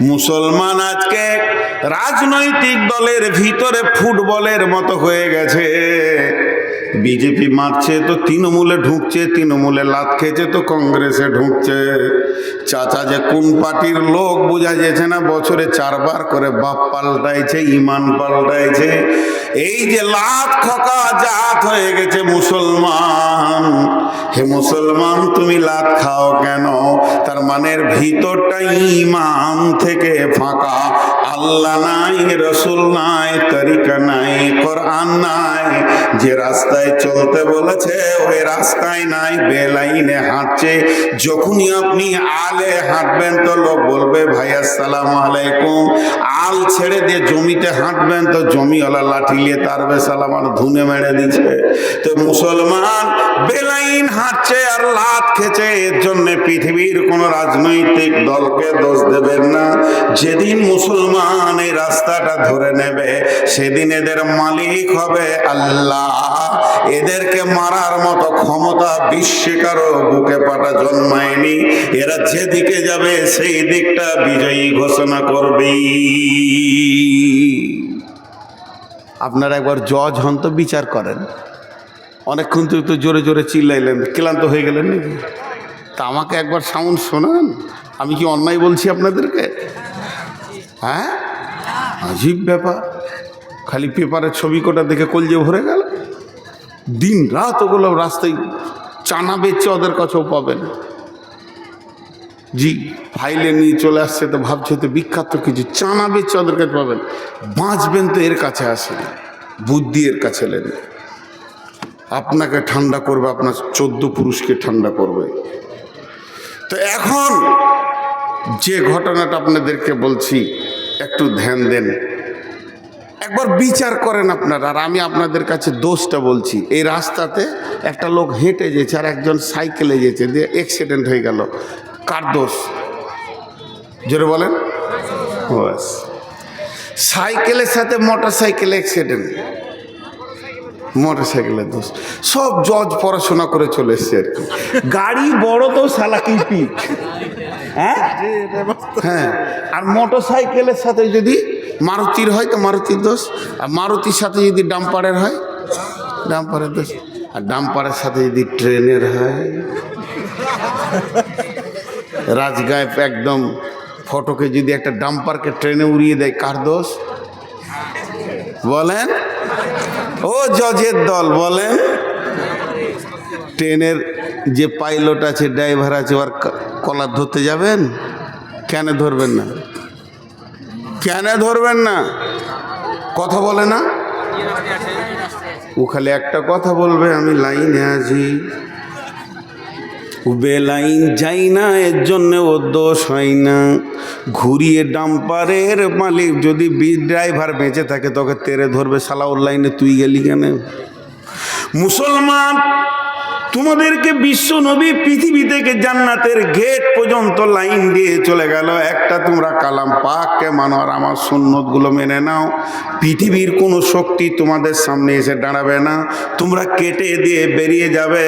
মুসলমান আজকে রাজনৈতিক দলের ভিতরে ফুটবলের মতো হয়ে গেছে। বিজেপি মারছে তো তৃণমূলে ঢুকছে, তৃণমূলে লাত খেয়েছে তো কংগ্রেসে ঢুকছে। চাচা যে কোন পার্টির লোক বোঝা যাচ্ছে না, বছরে চারবার করে বাপ পাল্টাইছে, ইমান পাল্টাইছে। এই যে লাত খকা জাত হয়ে গেছে মুসলমান। হে মুসলমান তুমি লাত খাও কেন? তার মানের ভিতরটা ইমান থেকে ফাঁকা। আল্লাহ নাই, রসুল নাই, তরিকা নাই, কোরআন নাই। যে রাস্তায় চলতে বলেছে, ওই রাস্তায় নাই, বেলাইনে হাঁটছে। যখনই আপনি আলে হাঁটবেন তো লোক বলবে, ভাই, আসসালাম আলাইকুম। আল ছেড়ে দিয়ে জমিতে হাঁটবেন তো জমিওয়ালা লাঠি নিয়ে তারবে সালাম আর ধুনে মেরে দিচ্ছে। তো মুসলমান বেলাইন হাঁটছে আর লাত খেছে এর জন্য পৃথিবীর কোন রাজনৈতিক দলকে দোষ দেবেন না। যেদিন মুসলমান এই রাস্তাটা ধরে নেবে। সেদিন এদের মালিক হবে আল্লাহ। এদেরকে মারার মতো ক্ষমতা বিশ্বে কারও বুকে পাটা জন্মায়নি। এরা যেদিকে যাবে, সেই দিকটা বিজয়ী ঘোষণা করবেই আপনারা একবার জজ হন তো, বিচার করেন। অনেকক্ষণ তো জোরে জোরে চিল্লাইলেন। ক্লান্ত হয়ে গেলেন নাকি? তা আমাকে একবার সাউন্ড শোনান। আমি কি অন্যায় বলছি আপনাদেরকে? হ্যাঁ? আজীব ব্যাপার। খালি পেপারের ছবি কটা দেখে কলজে ভরে গেল। দিন রাত ওগুলো রাস্তায় চানা বেচছে ওদের কাছেও পাবেন জি, ফাইলে নিয়ে চলে আসছে তো ভাবছে তো বিখ্যাত কিছু, চানা বেচছে ওদের কাছে পাবেন বাঁচবেন তো এর কাছে আসেন। বুদ্ধি এর কাছে এলেন। আপনাকে ঠান্ডা করবে, আপনার চোদ্দ পুরুষকে ঠান্ডা করবে। তো এখন যে ঘটনাটা আপনাদেরকে বলছি একটু ধ্যান দেন। একবার বিচার করেন আপনারা, আর আমি আপনাদের কাছে দোষটা বলছি। এই রাস্তাতে একটা লোক হেঁটে যেছে আর একজন সাইকেলে যেছে দিয়ে অ্যাক্সিডেন্ট হয়ে গেল। কার দোষ? জোরে বলেন। বাস। সাইকেলের সাথে মোটর সাইকেল অ্যাক্সিডেন্ট মোটর সাইকেলের দোষ। সব জজ পড়াশোনা করে চলে এসছে আর কি। গাড়ি বড় তো সালাকি পিক। হ্যাঁ? হ্যাঁ। আর মোটর সাইকেলের সাথে যদি মারুতির হয়, তো মারুতির দোষ। আর মারুতির সাথে যদি ডাম্পারের হয়, ডাম্পারের দোষ। আর ডাম্পারের সাথে যদি ট্রেনের হয় রাজগায়ে একদম ফটোকে যদি একটা ডাম্পারকে ট্রেনে উড়িয়ে দেয়, কার দোষ? বলেন? ও জজের দল, বলেন? ট্রেনের যে পাইলট আছে, ড্রাইভার আছে, ওর কলার ধরতে যাবেন? কেন ধরবেন না? কেন ধরবেন না? কথা বলে না? ও খালি একটা কথা বলবে, আমি লাইনে আছি। ও বেলাইন যাই না, এর জন্য ও দোষ হয় না। ঘুরিয়ে ডাম্পারের মালিক যদি বি ড্রাইভার বেঁচে থাকে, তোকে তেরে ধরবে সালা ওর লাইনে তুই গেলি কেন? মুসলমান তোমাদেরকে বিশ্ব নবী পৃথিবী থেকে জান্নাতের গেট পর্যন্ত লাইন দিয়ে চলে গেল। একটা তোমরা কালাম পাককে মানো আর আমার সুন্নতগুলো মেনে নাও। পৃথিবীর কোনো শক্তি তোমাদের সামনে এসে দাঁড়াবে না। তোমরা কেটে দিয়ে বেরিয়ে যাবে।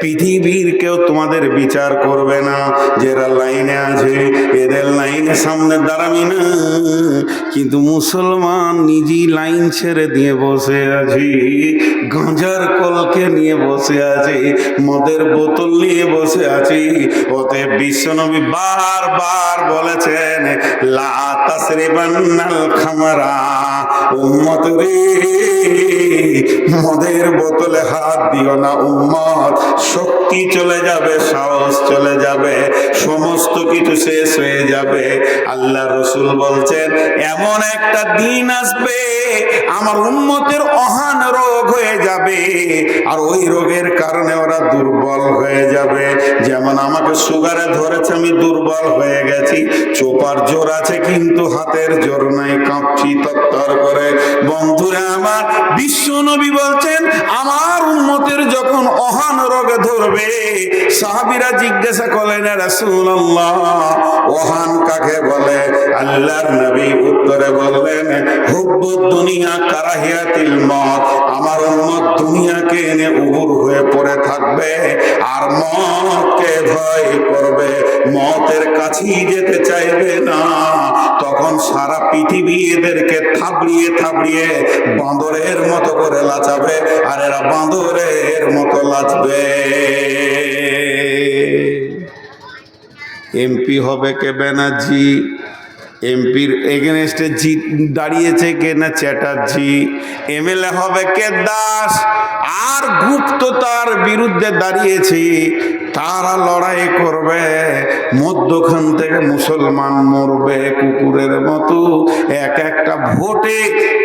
পৃথিবীর কেউ তোমাদের বিচার করবে না। যারা লাইনে আছে, এদের লাইনে সামনে দাঁড়াবি না। কিন্তু মুসলমান নিজেই লাইন ছেড়ে দিয়ে বসে আছি। গাঁজার কলকে নিয়ে বসে আছি, মদের বোতল নিয়ে বসে আছি। ওতে বিশ্বনবী বারবার বলেছেন, লা তাসরিবান্নাল খামারা, উম্মত রে। মদের বোতলে হাত দিও না, উম্মত। শক্তি চলে যাবে, সাহস চলে যাবে, সমস্ত কিছু শেষ হয়ে যাবে। আল্লাহ রসুল বলছেন, এমন একটা দিন আসবে, আমার উন্মতের অহান রোগ হয়ে যাবে, আর ওই রোগের কারণে ওরা দুর্বল হয়ে যাবে। যেমন আমাকে সুগারে ধরেছে, আমি দুর্বল হয়ে গেছি। চোপার জোর আছে, কিন্তু হাতের জোর নাই, কাঁপছি তত্তর করে। বন্ধুরা আমার, বিশ্ব নবী বলছেন, আমার উন্মতের যখন অহান রোগে ধরবে, সাহাবিরা জিজ্ঞাসা করলেন ওহান কাকে বলে? আল্লাহর নবী উত্তরে বললেন হুব্বুদ দুনিয়া কারাহিয়াতিল মত, আমার উম্মত দুনিয়াকে এনে উবুর হয়ে পড়ে থাকবে, আর মতকে ভয় করবে, মতের কাছেই যেতে চাইবে না। থাবড়িয়ে থাবড়িয়ে বাঁদরের মতো করে লাচাবে, আর এরা বাঁদরের মতো লাচবে। এমপি হবে কে ব্যানার্জি? এমপির এগেনস্টে জিত দাঁড়িয়েছে কে না চ্যাটার্জি? এমএলএ হবে কে দাস? আর গুপ্ত তার বিরুদ্ধে দাঁড়িয়েছে তারা লড়াই করবে, মধ্যখান থেকে মুসলমান মরবে কুকুরের মতো। এক একটা ভোটে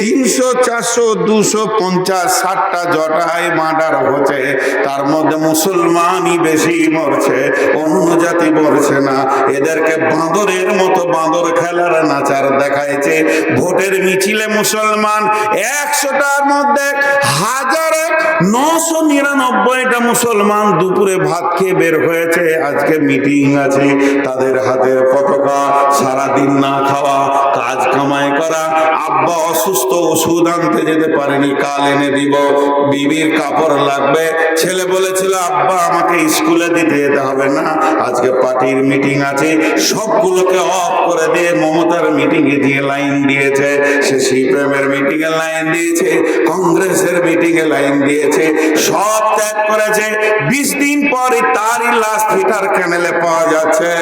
তিনশো, চারশো, দুশো, পঞ্চাশ, ষাটটা জটায় মার্ডার হচ্ছে। তার মধ্যে মুসলমানই বেশি মরছে, অন্য জাতি মরছে না। এদেরকে বাঁদরের মতো বাঁদর খেলার নাচার দেখাইছে। ভোটের মিছিলে মুসলমান একশোটার মধ্যে হাজারে নশো নিরানব্বইটা মুসলমান দুপুরে ভাত খেয়ে বের হয়েছে, আজকে মিটিং আছে, তাদের হাতের পতাকা, সারাদিন না খাওয়া, কাজ কামাই করা, আব্বা অসুস্থ, ওষুধ আনতে যেতে পারেনি, কাল এনে দিব, বিবির কাপড় লাগবে। ছেলে বলেছিল, আব্বা, আমাকে স্কুলে দিতে যেতে হবে না, আজকে পার্টির মিটিং আছে। সবগুলোকে অফ করে দিয়ে মমতার মিটিং এ দিয়ে লাইন দিয়েছে। সে সিপিএমের মিটিং এ লাইন দিয়েছে, কংগ্রেসের মিটিং এ লাইন দিয়েছে, সব ত্যাগ করেছে। বিশ দিন পরে তারই লাশ ফিটার ক্যানেলে পাওয়া যাচ্ছে।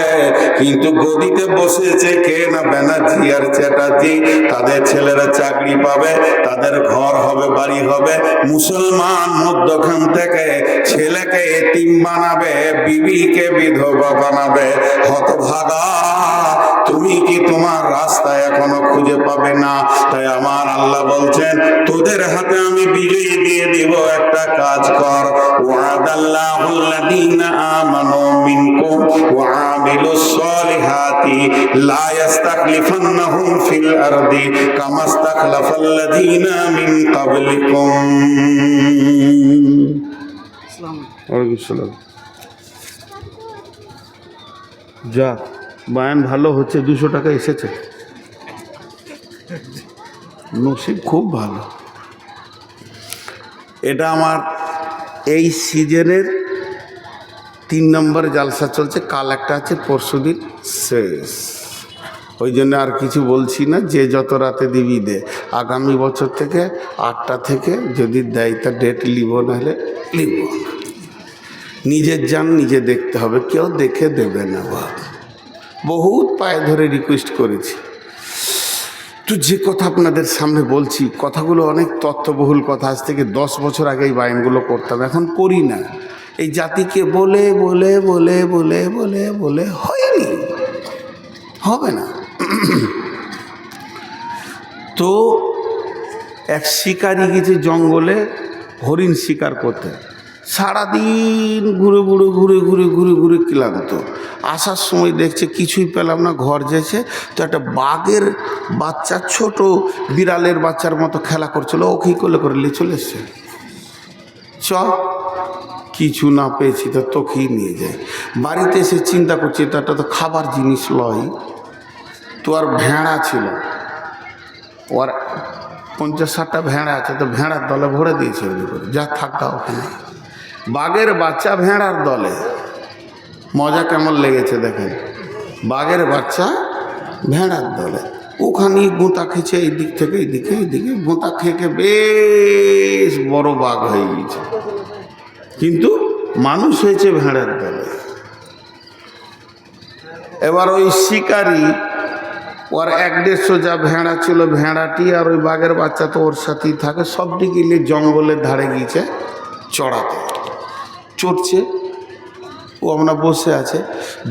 কিন্তু গদিতে বসেছে কে না ব্যানার্জি আর চ্যাটার্জি? তাদের ছেলেরা চাকরি পাবে, তাদের ঘর হবে, বাড়ি হবে। মুসলমান মধ্যখান থেকে ছেলেকে এতিম বানাবে, বিবিকে বিধবা বানাবে। হতভাগা, তুমি কি তোমার রাস্তা এখনও খুঁজে পাবে না? তাই আমার আল্লাহ বলছেন, তোদের হাতে আমি বিজয়ী দিয়ে দিব, একটা কাজ কর। ওয়াদাল্লাহুল্লাযীনা আমানু মিনকুম ওয়া আমিলুস সলিহাতি লা ইস্তাখলিফান্নাহুম ফিল আরদি কামা ইস্তাখলাফাল্লাযীনা মিন ক্বাবলিকুম ওয়ালাইকুম আসসালাম। যা, বায়ান ভালো হচ্ছে, দুশো টাকা এসেছে। নসিব খুব ভালো। এটা আমার এই সিজনের তিন নম্বর জালসা চলছে, কাল একটা আছে, পরশু দিন শেষ। ওই জন্য আর কিছু বলছি না, যে যত রাতে দিবি দে। আগামী বছর থেকে আটটা থেকে যদি দেয়, তা ডেট লিব, নাহলে লিব। নিজের যান নিজে দেখতে হবে, কেউ দেখে দেবে না বাবা। বহুত পায়ে ধরে রিকোয়েস্ট করেছি। তো যে কথা আপনাদের সামনে বলছি, কথাগুলো অনেক তথ্যবহুল কথা, আজ থেকে দশ বছর আগে এই বায়নগুলো করতাম, এখন করি না। এই জাতিকে বলে বলে বলে বলে বলে বলে হয়নি। হবে না। তো এক শিকারি গেছে জঙ্গলে, হরিণ শিকার করতে। সারাদিন ঘুরে ঘুরে ঘুরে ঘুরে ঘুরে ঘুরে ক্লান্ত। আসার সময় দেখছে কিছুই পেলাম না, ঘর যেছে। তো একটা বাঘের বাচ্চা, ছোট বিড়ালের বাচ্চার মতো খেলা করছিল। ও কী করলে করে নিয়ে চলে এসছে। চ কিছু না পেয়েছি তো তোকেই নিয়ে যায়। বাড়িতে এসে চিন্তা করছি, এটা তো খাবার জিনিস লয়। তো আর ভেড়া ছিল। ওর পঞ্চাশ ষাটটা ভেড়া আছে, তো ভেড়ার দলে ভরে দিয়েছে যা থাকা ওখানে। বাঘের বাচ্চা ভেড়ার দলে। মজা কেমন লেগেছে দেখেন। বাঘের বাচ্চা ভেড়ার দলে। ওখানেই গোঁতা খেয়েছে এই দিক থেকে এই দিকে এইদিকে গোঁতা খেয়ে বেশ বড় বাঘ হয়ে গেছে মানুষ হয়েছে ভেড়ার দলে এবার ওই শিকারি, ওর এক দেড়শো যা ভেড়া ছিল, ভেড়াটি আর ওই বাঘের বাচ্চা তো ওর সাথেই থাকে সব দিকে জঙ্গলের ধারে গিয়েছে চড়াতে। চড়ছে, ও আমরা বসে আছে।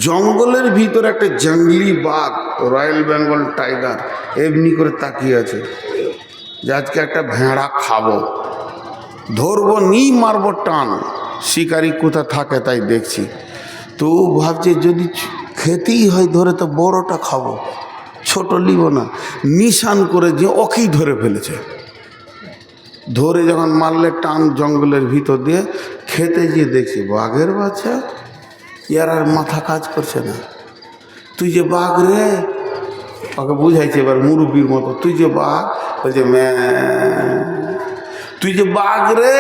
জঙ্গলের ভিতরে একটা জঙ্গলি বাঘ, রয়্যাল বেঙ্গল টাইগার, এমনি করে তাকিয়ে আছে যে আজকে একটা ভেড়া খাব। ধরবো নি মারবো, টান। শিকারি কোথা থাকে তাই দেখছি। তো ভাবছে, যদি খেতেই হয়, ধরে তো বড়টা খাব। ছোট নিব না। নিশান করে যে ওকেই ধরে ফেলেছে। ধরে যখন মারলে টান জঙ্গলের ভিতর দিয়ে, খেতে গিয়ে দেখছি, বাঘের বাচ্চা? ইয়ার আর মাথা কাজ করছে না। তুই যে বাঘ রে? ওকে বুঝাইছে এবার, মুরব্বীর মতো। তুই যে বাঘ? বলছে, ম্যা। তুই যে বাঘ রে?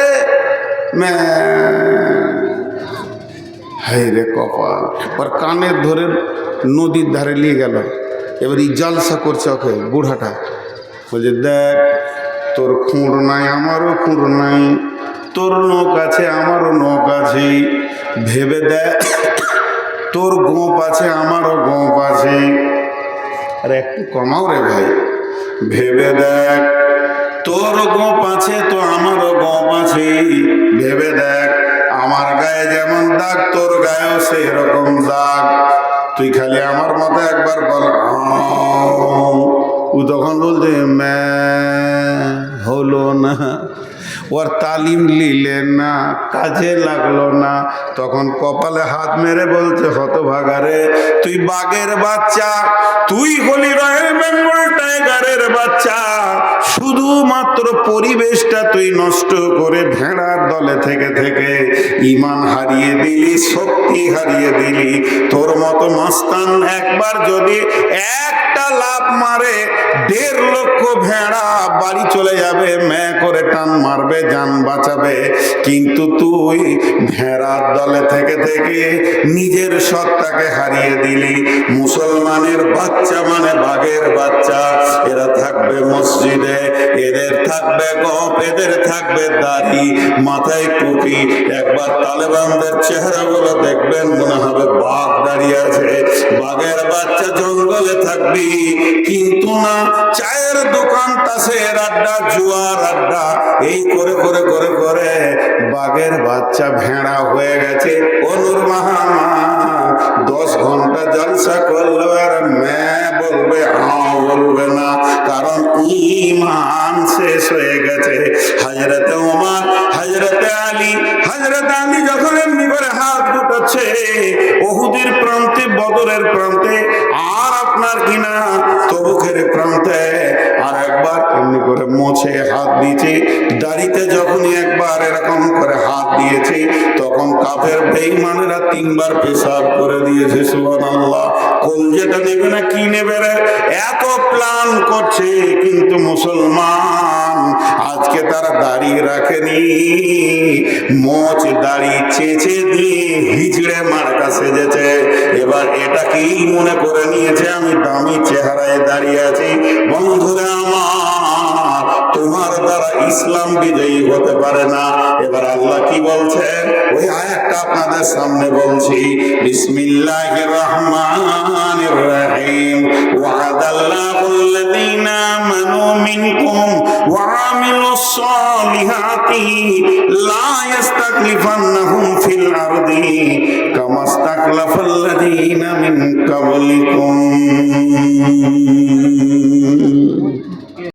হাই রে কপাল। ওর কানের ধরে নদীর ধারে নিয়ে গেল। এবার এই জলসা করছে ওকে, বুড়াটা। বলছে, দেখ, তোর খুঁড় নাই, আমারও খুঁড় নাই। তোর নখ আছে, আমারও নখ আছে। ভেবে দেখ, তোর গোপ আছে, আমারও গোপ আছে। আর একটু কমাও রে ভাই। ভেবে দেখ তোর গোপ আছে, তো আমারও গোপ আছে। ভেবে দেখ, আমার গায়ে যেমন দাগ, তোর গায়েও সেই রকম দাগ। তুই খালি আমার মতো একবার বল। ও তখন বলছে হলো না। ওর তালিম নিলেন না, কাজে লাগল না। তখন কপালে হাত মেরে বলছে হতভাগারে তুই বাঘের বাচ্চা, তুই হলি রয়্যাল বেঙ্গল টাইগারের বাচ্চা। শুধুমাত্র পরিবেশটা তুই নষ্ট করে ভেড়ার দলে থেকে থেকে ইমান হারিয়ে দিলি, শক্তি হারিয়ে দিলি। তোর মতো মাস্তান একবার যদি একটা লাভ মারে, দেড় লক্ষ ভেড়া বাড়ি চলে যাবে, ম্যা করে টান মারবে, যান বাঁচাবে। কিন্তু তুই ভেড়ার দলে থেকে থেকে নিজের সত্তাকে হারিয়ে দিলি। মুসলমানের বাচ্চা মানে বাঘের বাচ্চা। এরা থাকবে মসজিদে এদের থাকবে গপ, এদের থাকবে দাড়ি, মাথায় টুপি। একবার তালেবানদের চেহারাগুলো দেখবেন, মনে হবে বাঘ দাঁড়িয়ে আছে। বাঘের বাচ্চা জঙ্গলে থাকবি, কিন্তু না, চায়ের দোকান তাসের আড্ডা জুয়ার আড্ডা এই করে করে করে করে বাঘের বাচ্চা ভেড়া হয়ে গেছে। অনুর মাহামা দশ ঘণ্টা জলসা করল আর ম্যা বলবে হ্যাঁ বলবে না। কারণ ইমান শেষ হয়ে গেছে। হাজরতে ওমর হাজরতে আলী হাজরতে আলী যখন এমনি করে হাত গুটাচ্ছে, ওহুদের প্রান্তে, বদরের প্রান্তে, আর আপনার কিনা তবুকের প্রান্তে একবার এমনি করে মোছে হাত দিয়েছে। দাড়িতে যখনই একবার এরকম করে হাত দিয়েছে, তখন কাফের বেঈমানেরা তিনবার পেশাব করে দিয়েছে, সুবহানাল্লাহ। কলজেটা নেবে না, কি নেবে এত প্ল্যান করছে, কিন্তু মুসলমান আজকে তারা দাঁড়িয়ে রাখেনি। মোচ দাড়ি চেঁচে দিয়ে হিজড়ে মার্কা সেজেছে। এবার এটা কি মনে করে নিয়েছে, আমি দামি চেহারায় দাঁড়িয়ে আছি। বন্ধুরা আমার তোমার দ্বারা ইসলাম বিজয়ী হতে পারে না। এবার আল্লাহ কি বলছেন ওই আয়াতটা আপনাদের সামনে বলছি। বিসমিল্লাহির রহমানির রহিম ওয়াদাল্লাহু আল্লাযীনা আমানু মিনকুম ওয়া আমিলুস সালিহাতি লা ইস্তাকলিফান্নাহুম ফিল আরদি কামা ইস্তাকলাফাল্লাযীনা মিন ক্বাবলিকুম